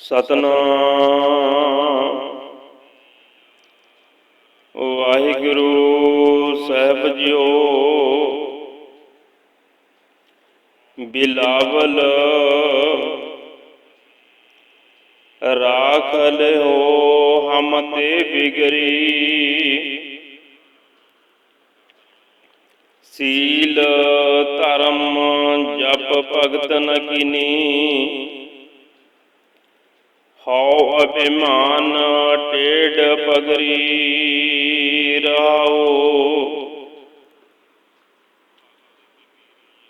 ਸਤਨਾਮ। ਵਾਹਿਗੁਰੂ ਸਾਹਿਬ ਜੀਓ। ਬਿਲਾਵਲ ਰਾਖ ਲਿਓ ਹਮ ਤੇ ਬਿਗਰੀ। ਸੀਲ ਧਰਮ ਜਪ ਭਗਤ ਨ ਕੀਨੀ। ਹਉ ਅਭਿਮਾਨ ਟੇਡ ਪਗਰੀ ਰਹਾਉ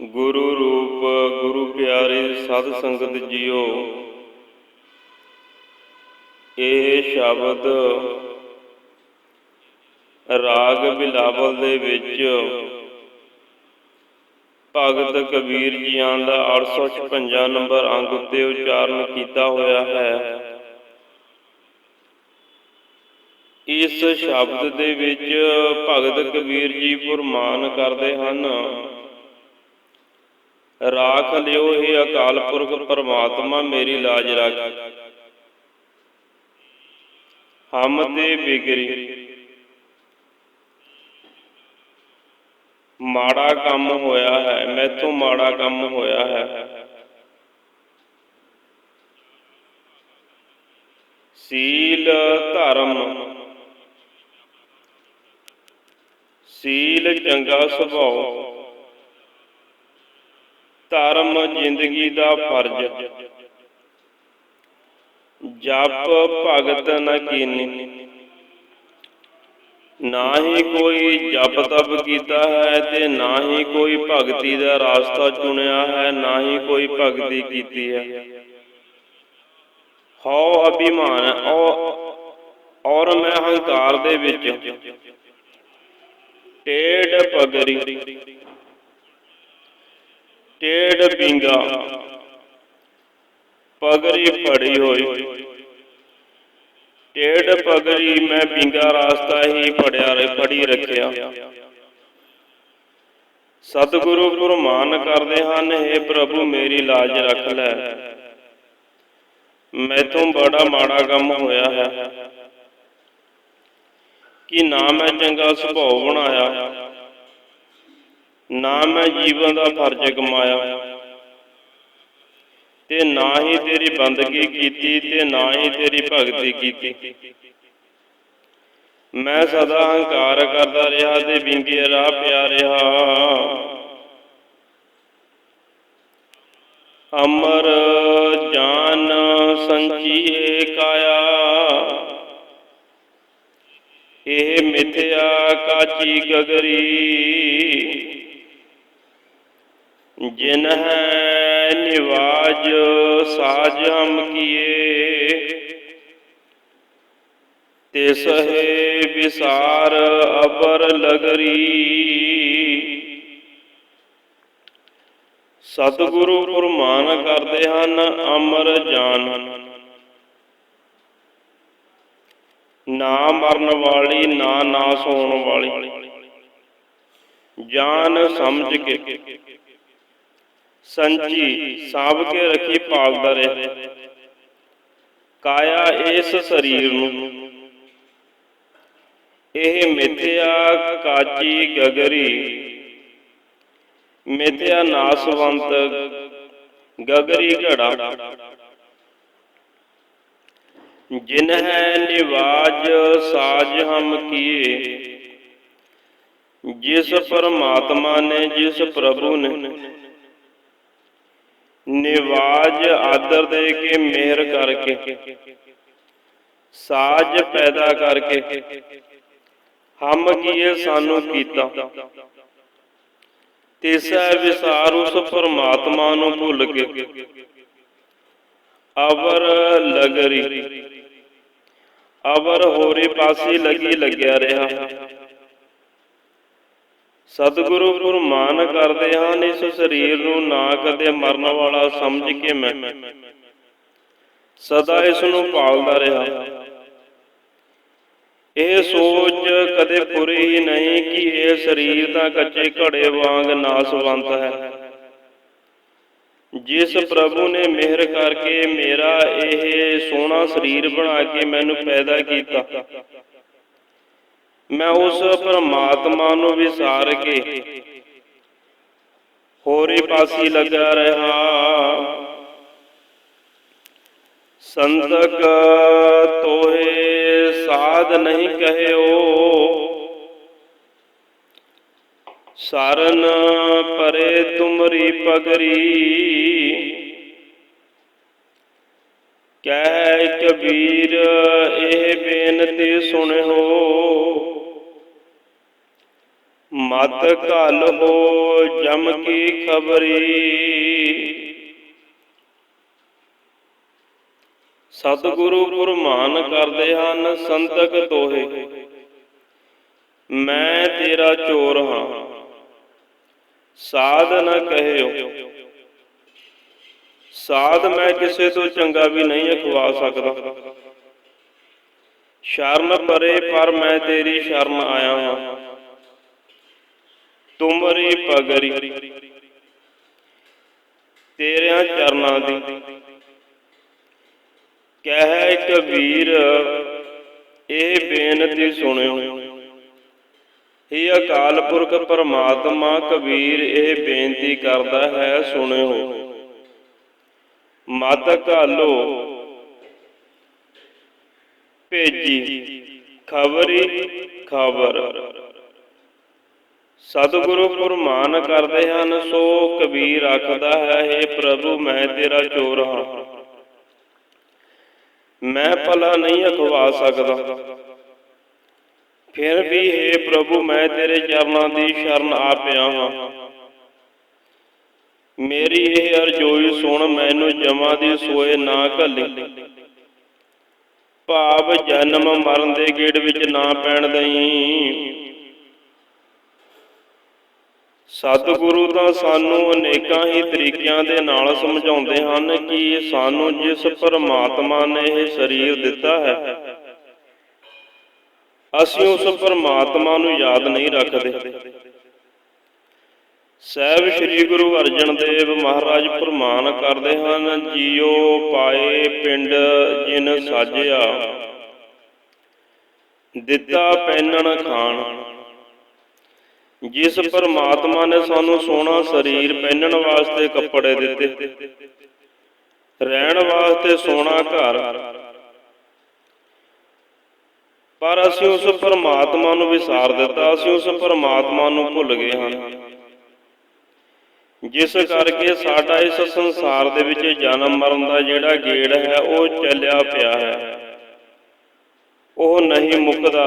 ਗੁਰੂ ਰੂਪ, ਗੁਰੂ ਪਿਆਰੇ ਸਤ ਸੰਗਤ ਜੀਓ, ਇਹ ਸ਼ਬਦ ਰਾਗ ਬਿਲਾਵਲ ਦੇ ਵਿੱਚ ਭਗਤ ਕਬੀਰ ਜੀਆਂ ਦਾ 856 ਨੰਬਰ ਅੰਗ ਉੱਤੇ ਉਚਾਰਨ ਕੀਤਾ ਹੋਇਆ ਹੈ। ਇਸ ਸ਼ਬਦ ਦੇ ਵਿੱਚ ਭਗਤ ਕਬੀਰ ਜੀ ਫਰਮਾਨ ਕਰਦੇ ਹਨ, ਰਾਖ ਲਿਓ ਇਹ ਅਕਾਲ ਪੁਰਖ ਪਰਮਾਤਮਾ, ਮੇਰੀ ਲਾਜ ਰੱਖ। ਹਮ ਤੇ ਬਿਗਰੀ। ਮਾੜਾ ਕੰਮ ਹੋਇਆ ਹੈ, ਮੈਥੋਂ ਮਾੜਾ ਕੰਮ ਹੋਇਆ ਹੈ। ਸੀਲ ਧਰਮ। ਸੀਲ ਚੰਗਾ ਸੁਭਾਅ। ਧਰਮ ਜ਼ਿੰਦਗੀ ਦਾ ਫਰਜ਼। ਜਪ ਭਗਤ ਨ ਕੀਨੀ। ਨਾ ਹੀ ਕੋਈ ਜਪ ਤਪ ਕੀਤਾ ਹੈ ਤੇ ਨਾ ਹੀ ਕੋਈ ਭਗਤੀ ਦਾ ਰਾਸਤਾ ਚੁਣਿਆ ਹੈ, ਨਾ ਹੀ ਕੋਈ ਭਗਤੀ ਕੀਤੀ ਹੈ। ਹਉ ਅਭਿਮਾਨ ਔਰ ਮੈਂ ਹੰਕਾਰ ਦੇ ਵਿੱਚ। ਟੇੜ ਪਗਰੀ। ਟੇੜ ਬਿੰਗਾ। ਪਗਰੀ ਫੜੀ ਹੋਈ। ਟੇੜ ਪਗਰੀ ਮੈਂ ਬਿੰਗਾ ਰਾਸਤਾ ਹੀ ਫੜਿਆ ਰ- ਫੜੀ ਰੱਖਿਆ। ਸਤਿਗੁਰੂ ਫਰਮਾਨ ਕਰਦੇ ਹਨ हे ਪ੍ਰਭੂ ਮੇਰੀ ਲਾਜ ਰੱਖ ਲੈ। ਮੈਥੋਂ ਬੜਾ ਮਾੜਾ ਕੰਮ ਹੋਇਆ ਹੈ। ਕਿ ਨਾ ਮੈਂ ਚੰਗਾ ਸੁਭਾਅ ਬਣਾਇਆ, ਨਾ ਮੈਂ ਜੀਵਨ ਦਾ ਫਰਜ਼ ਕਮਾਇਆ। ਤੇ ਨਾ ਹੀ ਤੇਰੀ ਬੰਦਗੀ ਕੀਤੀ ਤੇ ਨਾ ਹੀ ਤੇਰੀ ਭਗਤੀ ਕੀਤੀ। ਮੈਂ ਸਦਾ ਹੰਕਾਰ ਕਰਦਾ ਰਿਹਾ ਤੇ ਬਿੰਗੇ ਰਾਹ ਪਿਆ ਰਿਹਾ। ਅਮਰ ਜਾਨ ਸੰਚੀਏ ਕਾਇਆ। ਇਹ ਮਿਥਿਆ ਕਾਚੀ ਗਗਰੀ। ਜਿਨ ਹੈ ਨਿਵਾਜ ਸਾਜ ਹਮ ਕੀਏ ਤਿਸ ਹੈ ਵਿਸਾਰ ਅਬਰ ਲਗਰੀ। ਸਤਿਗੁਰੂ ਫਰਮਾਨ ਕਰਦੇ ਹਨ ਅਮਰ ਜਾਨ। ਨਾ ਮਰਨ ਵਾਲੀ, ਨਾ ਨਾਸ ਹੋਣ ਵਾਲੀ। ਜਾਨ ਸਮਝ ਕੇ। ਸੰਚੀ ਸਾਂਭ ਕੇ ਰੱਖੀ ਪਾਲਦਾ ਰਹੇ। ਕਾਇਆ ਇਸ ਸਰੀਰ ਨੂੰ। ਇਹ ਮਿਥਿਆ ਕਾਚੀ ਗਗਰੀ। ਮਿਥਿਆ ਨਾਸਵੰਤ ਗਗਰੀ ਘੜਾ। ਜਿਨ ਹੈ ਨਿਵਾਜ ਸਾਜ ਹਮ ਕੀਏ। ਜਿਸ ਪਰਮਾਤਮਾ ਨੇ, ਜਿਸ ਪ੍ਰਭੂ ਨੇ ਨਿਵਾਜ ਆਦਰ ਦੇ ਕੇ ਮਿਹਰ ਕਰਕੇ, ਸਾਜ ਪੈਦਾ ਕਰਕੇ ਹਮ ਕੀਏ ਸਾਨੂੰ ਕੀਤਾ। ਤਿਸੈ ਵਿਸਾਰ ਉਸ ਪਰਮਾਤਮਾ ਨੂੰ ਭੁੱਲ ਕੇ, ਅਵਰ ਲਗਰੀ, ਅਵਰ ਹੋਰੇ ਪਾਸੇ ਲੱਗੀ ਲੱਗਿਆ ਰਿਹਾ। ਸਤਿਗੁਰੂ ਫਰਮਾਨ ਕਰਦੇ ਹਨ ਇਸ ਸਰੀਰ ਨੂੰ ਨਾ ਕਦੇ ਮਰਨ ਵਾਲਾ ਸਮਝ ਕੇ ਮੈਂ। ਸਦਾ ਇਸ ਨੂੰ ਪਾਲਦਾ ਰਿਹਾ। ਇਹ ਸੋਚ ਕਦੇ ਪੂਰੀ ਹੀ ਨਹੀਂ ਕਿ ਇਹ ਸਰੀਰ ਤਾਂ ਕੱਚੇ ਘੜੇ ਵਾਂਗ ਨਾਸਵੰਤ ਹੈ। ਜਿਸ ਪ੍ਰਭੂ ਨੇ ਮਿਹਰ ਕਰਕੇ ਮੇਰਾ ਇਹ ਸੋਹਣਾ ਸਰੀਰ ਬਣਾ ਕੇ ਮੈਨੂੰ ਪੈਦਾ ਕੀਤਾ। ਮੈਂ ਉਸ ਪਰਮਾਤਮਾ ਨੂੰ ਵਿਸਾਰ ਕੇ ਹੋਰੇ ਪਾਸੀ ਲੱਗਾ ਰਹਾ ਸੰਤਕ ਤੋਹੇ ਸਾਧ ਨਹੀਂ ਕਹਿਓ ਸਰਨ ਪਰੇ ਤੁਮਰੀ ਪਗਰੀ ਕਹਿ ਕਬੀਰ ਇਹ ਬੇਨਤੀ ਸੁਣਿਓ ਮਤ ਘਲ ਹੋ ਜਮ ਕੀ ਖਬਰੀ। ਸਤਿਗੁਰੂ ਗੁਰਮਾਨ ਕਰਦੇ ਹਨ ਸੰਤਕ ਤੋਹੇ। ਮੈਂ ਤੇਰਾ ਚੋਰ ਹਾਂ। ਸਾਧ ਨ ਕਹਿਓ। ਸਾਧ ਮੈਂ ਕਿਸੇ ਤੋਂ ਚੰਗਾ ਵੀ ਨਹੀਂ ਅਖਵਾ ਸਕਦਾ। ਸ਼ਰਨ ਪਰੇ ਪਰ ਮੈਂ ਤੇਰੀ ਸ਼ਰਨ ਆਇਆ ਹਾਂ। ਤੁਮਰੀ ਪਗਰੀ। ਤੇਰਿਆਂ ਚਰਨਾਂ ਦੀ। ਕਹਿ ਕਬੀਰ ਇਹ ਬੇਨਤੀ ਸੁਣਿਓ। ਇਹ ਅਕਾਲ ਪੁਰਖ ਪਰਮਾਤਮਾ, ਕਬੀਰ, ਇਹ ਬੇਨਤੀ ਕਰਦਾ ਹੈ, ਸੁਣਿਓ। ਮਤ ਘਾਲੋ। ਭੇਜੀ। ਖਬਰੀ ਖਬਰ। ਸਤਿਗੁਰੂ ਫਰਮਾਨ ਕਰਦੇ ਹਨ, ਸੋ ਕਬੀਰ ਆਖਦਾ ਹੈ हे ਪ੍ਰਭੂ, ਮੈਂ ਤੇਰਾ ਚੋਰ ਹਾਂ। ਮੈਂ ਭਲਾ ਨਹੀਂ ਅਖਵਾ ਸਕਦਾ। ਫਿਰ ਵੀ हे ਪ੍ਰਭੂ, ਮੈਂ ਤੇਰੇ ਚਰਨਾਂ ਦੀ ਸ਼ਰਨ ਆ ਪਿਆ ਹਾਂ। ਮੇਰੀ ਇਹ ਅਰਜ਼ੋਈ ਸੁਣ, ਮੈਨੂੰ ਜਮਾ ਦੀ ਸੋਏ ਨਾ ਘੱਲੀ। ਭਾਵ ਜਨਮ ਮਰਨ ਦੇ ਗੇੜ ਵਿੱਚ ਨਾ ਪੈਣ ਦਈ। ਸਤਿਗੁਰੂ ਤਾਂ ਸਾਨੂੰ ਅਨੇਕਾਂ ਹੀ ਤਰੀਕਿਆਂ ਦੇ ਨਾਲ ਸਮਝਾਉਂਦੇ ਹਨ ਕਿ ਸਾਨੂੰ ਜਿਸ ਪਰਮਾਤਮਾ ਨੇ ਇਹ ਸਰੀਰ ਦਿੱਤਾ ਹੈ, ਅਸੀਂ ਉਸ ਪਰਮਾਤਮਾ ਨੂੰ ਯਾਦ ਨਹੀਂ ਰੱਖਦੇ। ਸਹਿਬ ਸ੍ਰੀ ਗੁਰੂ ਅਰਜਨ ਦੇਵ ਮਹਾਰਾਜ ਪ੍ਰਮਾਨ ਕਰਦੇ ਹਨ, ਜੀਓ ਪਾਏ ਪਿੰਡ ਜਿਨ ਸਾਜਿਆ, ਦਿੱਤਾ ਪੈਨਣ ਖਾਣ। ਜਿਸ ਪਰਮਾਤਮਾ ਨੇ ਸਾਨੂੰ ਸੋਹਣਾ ਸਰੀਰ ਪਹਿਨਣ ਵਾਸਤੇ ਕੱਪੜੇ ਦਿੱਤੇ। ਰਹਿਣ ਵਾਸਤੇ ਸੋਹਣਾ ਘਰ। ਪਰ ਅਸੀਂ ਉਸ ਪਰਮਾਤਮਾ ਨੂੰ ਵਿਸਾਰ ਦਿੱਤਾ। ਅਸੀਂ ਉਸ ਪਰਮਾਤਮਾ ਨੂੰ ਭੁੱਲ ਗਏ ਹਾਂ। ਜਿਸ ਕਰਕੇ ਸਾਡਾ ਇਸ ਸੰਸਾਰ ਦੇ ਵਿੱਚ ਜਨਮ ਮਰਨ ਦਾ ਜਿਹੜਾ ਗੇੜ ਹੈ ਉਹ ਚੱਲਿਆ ਪਿਆ ਹੈ। ਉਹ ਨਹੀਂ ਮੁੱਕਦਾ।